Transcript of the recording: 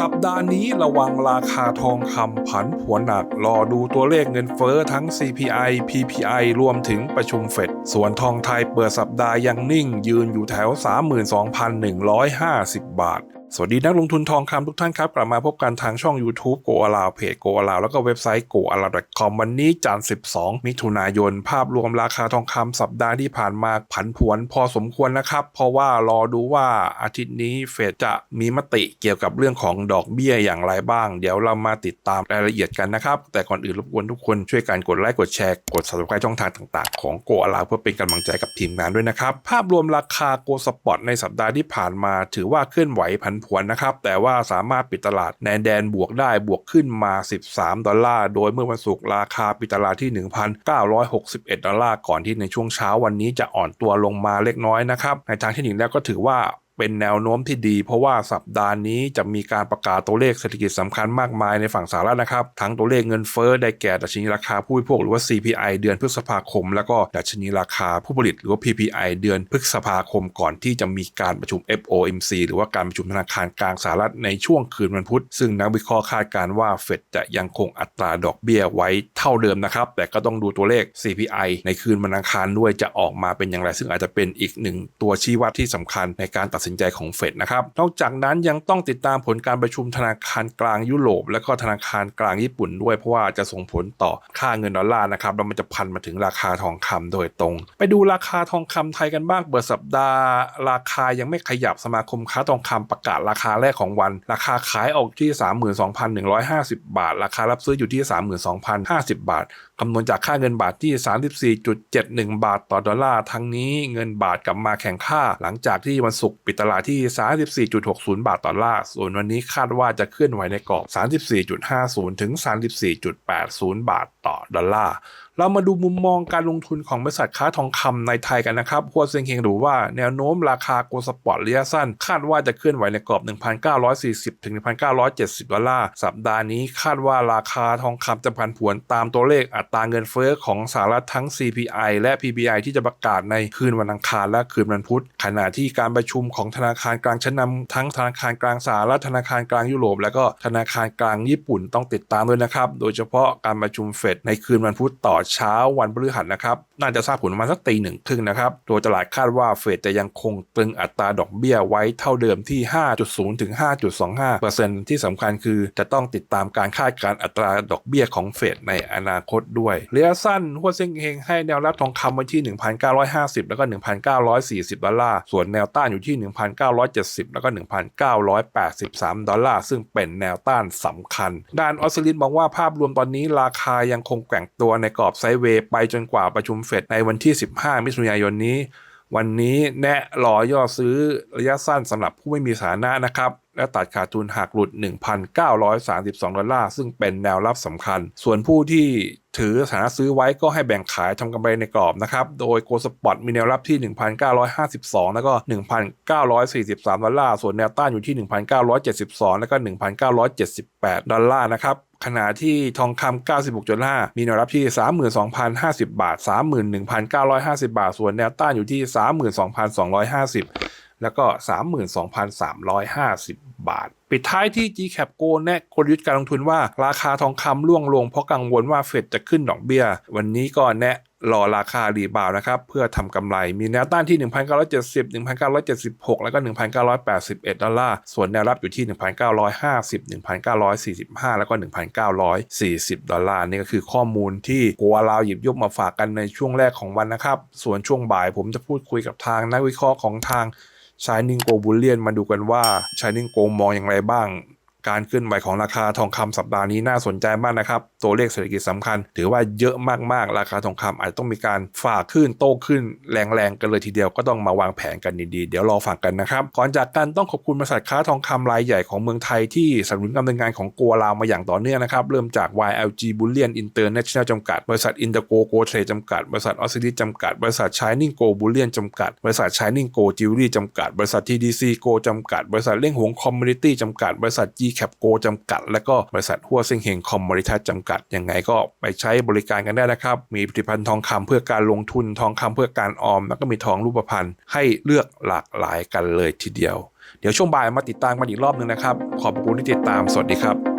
สัปดาห์นี้ระวังราคาทองคำผันผวนหนัก รอดูตัวเลขเงินเฟ้อทั้ง CPI PPI รวมถึงประชุมเฟด ส่วนทองไทยเปิดสัปดาห์ยังนิ่งยืนอยู่แถว 32,150 บาท สวัสดีนักลงทุนทองคำทุกท่านครับ กลับมาพบกันทางช่อง YouTube โกอาลาวเพจโกอาลาวแล้วก็เว็บไซต์ goalao.com วันนี้จันทร์12 มิถุนายน ภาพรวมราคาทองคำสัปดาห์ที่ผ่านมาผันผวนพอสมควรนะครับ เพราะว่ารอดูว่าอาทิตย์นี้เฟดจะมีมติเกี่ยวกับเรื่องของดอกเบี้ยอย่างไรบ้าง เดี๋ยวเรามาติดตามรายละเอียดกันนะครับ แต่ก่อนอื่นรบกวนทุกคนช่วยกันกดไลค์กดแชร์กด subscribe ช่องทางต่างๆ ของโกอาลาวเพื่อเป็นกำลังใจกับทีมงานด้วยนะครับภาพรวมราคาโกสปอตในสัปดาห์ที่ผ่านมา ถือว่าเคลื่อนไหวผันผวนนะครับ แต่ว่าสามารถปิดตลาดในแดนบวกได้บวกขึ้นมา 13 ดอลลาร์ โดยเมื่อวันศุกร์ราคาปิดตลาดที่ 1,961 ดอลลาร์ ก่อนที่ในช่วงเช้าวันนี้จะอ่อนตัวลงมาเล็กน้อยนะครับ ในทางเทคนิคแล้วก็ถือว่า เป็นแนวโน้มที่ดี เพราะว่าสัปดาห์นี้จะมีการประกาศตัวเลขเศรษฐกิจสำคัญมากมายในฝั่งสหรัฐนะครับ ทั้งตัวเลขเงินเฟ้อได้แก่ดัชนีราคาผู้บริโภคหรือว่า CPI เดือนพฤษภาคม แล้วก็ดัชนีราคาผู้ผลิตหรือว่า PPI เดือนพฤษภาคมก่อนที่จะมีการประชุม FOMC หรือว่าการประชุมธนาคารกลางสหรัฐในช่วงคืนวันพุธ ซึ่งนักวิเคราะห์คาดการว่าเฟดจะยังคงอัตราดอกเบี้ยไว้เท่าเดิมนะครับแต่ก็ต้องดูตัวเลข CPI ในคืนวันอังคารด้วยจะออกมาเป็นอย่างไร ซึ่งอาจจะเป็นอีกหนึ่งตัวชี้วัดที่สำคัญในการตัดสินใจของเฟดนะครับ นอกจากนั้นยังต้องติดตามผลการประชุมธนาคารกลางยุโรป และก็ธนาคารกลางญี่ปุ่นด้วยเพราะว่าจะส่งผลต่อค่าเงินดอลลาร์นะครับแล้วมันจะพันมาถึงราคาทองคำโดยตรง ไปดูราคาทองคำไทยกันบ้างเปิดสัปดาห์ ราคายังไม่ขยับสมาคมค้าทองคำประกาศราคาแรกของวัน ราคาขายออกที่ 32,150 บาท ราคารับซื้ออยู่ที่ 32,050 บาทคำนวณจากค่าเงินบาทที่ 34.71 บาทต่อดอลลาร์ทั้งนี้เงินบาทกลับมาแข่งค่า หลังจากที่วันศุกร์ปิดตลาดที่ 34.60 บาทต่อลาร์ส่วนวันนี้คาดว่าจะเคลื่อนไหวในกรอบ 34.50 ถึง 34.80 บาทต่อดอลลาร์เรามาดูมุมมองการลงทุนของบริษัทค้าทองคำในไทยกันนะครับหัวเซ็งเฮงดูว่าแนวโน้มราคาโกลสปอร์ตระยะสั้น คาดว่าจะเคลื่อนไหวในกรอบ 1,940 ถึง 1,970 ดอลลาร์ สัปดาห์นี้คาดว่าราคาทองคำจะผันผวนตามตัวเลขอัตราเงินเฟ้อของสหรัฐทั้ง CPI และ PPI ที่จะประกาศในคืนวันอังคารและคืนวันพุธ ขณะที่การประชุมของธนาคารกลางชั้นนำทั้งธนาคารกลางสหรัฐธนาคารกลางยุโรป และก็ธนาคารกลางญี่ปุ่นต้องติดตามด้วยนะครับ โดยเฉพาะการประชุมเฟดในคืนวันพุธต่อเช้าวันพฤหัสนะครับ น่าจะทราบผลประมาณสักตีหนึ่งครึ่งนะครับ โดยตลาดคาดว่าเฟดจะยังคงตรึงอัตราดอกเบี้ยไว้เท่าเดิมที่ 5.0 ถึง 5.25%ที่สำคัญคือจะต้องติดตามการคาดการอัตราดอกเบี้ยของเฟดในอนาคตด้วยระยะสั้นหัวเซ็งเฮงให้แนวรับทองคำไว้ที่ 1,950 แล้วก็ 1,940 ดอลลาร์ ส่วนแนวต้านอยู่ที่1,970 แล้วก็ 1,983 ดอลลาร์ ซึ่งเป็นแนวต้านสำคัญ ด้านออสซิลินมองว่าภาพรวมตอนนี้ราคายังคงแกว่งตัวในกรอบไซด์เวย์ไปจนกว่าประชุมเฟดในวันที่ 15 มิถุนายนนี้ วันนี้แนะรอย่อซื้อระยะสั้นสำหรับผู้ไม่มีสานะนะครับ และตัดขาดทุนหากหลุด 1,932 ดอลลาร์ซึ่งเป็นแนวรับสำคัญ ส่วนผู้ที่ถือสานะซื้อไว้ก็ให้แบ่งขายทำกำไรในกรอบนะครับ โดยโกลสปอตมีแนวรับที่ 1,952 แล้วก็ 1,943 ดอลลาร์ ส่วนแนวต้านอยู่ที่ 1,972 แล้วก็ 1,978 ดอลลาร์นะครับ ขณะที่ทองคำ96.5 มีแนวรับที่ 32,050 บาท 31,950 บาท ส่วนแนวต้านอยู่ที่ 32,250 แล้วก็ 32,350 บาท ปิดท้ายที่ GCAP Go แนะกลยุทธ์การลงทุนว่า ราคาทองคำล่วงลงเพราะกังวลว่าเฟดจะขึ้นดอกเบี้ย วันนี้ก็แนะ รอราคารีบาวนะครับ เพื่อทำกำไรมีแนวต้านที่ 1,970 1,976 แล้วก็ 1,981 ดอลลาร์ ส่วนแนวรับอยู่ที่ 1,950 1,945 แล้วก็ 1,940 ดอลลาร์ นี่ก็คือข้อมูลที่กัวลาวหยิบยกมาฝากกันในช่วงแรกของวันนะครับ ส่วนช่วงบ่ายผมจะพูดคุยกับทางนักวิเคราะห์ของทาง Shining Go Bullion มาดูกันว่า Shining Go มองอย่างไรบ้าง การเคลื่อนไหวของราคาทองคำสัปดาห์นี้น่าสนใจมากนะครับ ตัวเลขเศรษฐกิจสำคัญ ถือว่าเยอะมากๆ ราคาทองคำอาจต้องมีการฝ่าขึ้นโตขึ้นแรงๆกันเลยทีเดียวก็ต้องมาวางแผนกันดีๆ เดี๋ยวรอฟังกันนะครับ ก่อนจากกันต้องขอบคุณบริษัทค้าทองคำรายใหญ่ของเมืองไทยที่สนับสนุนการดำเนินงานของกัวลาวมาอย่างต่อเนื่องนะครับ เริ่มจาก YLG Bullion International จำกัด บริษัท Intergo Go Trade จำกัด บริษัทออสซิลิจำกัด บริษัท Shining Go Bullion จำกัด บริษัท Shining Go Jewelry จำกัด บริษัท TDC Go จำกัด บริษัทเล่งหง Community จำกัด บริษัท G GCAP Go จำกัด และก็บริษัทหัวเซิงเฮงคอมมอริทัสจำกัด ยังไงก็ไปใช้บริการกันได้นะครับ มีผลิตภัณฑ์ทองคำเพื่อการลงทุนทองคำเพื่อการออม แล้วก็มีทองรูปพรรณให้เลือกหลากหลายกันเลยทีเดียว เดี๋ยวช่วงบ่ายมาติดตามกันอีกรอบหนึ่งนะครับ ขอบคุณที่ติดตาม สวัสดีครับ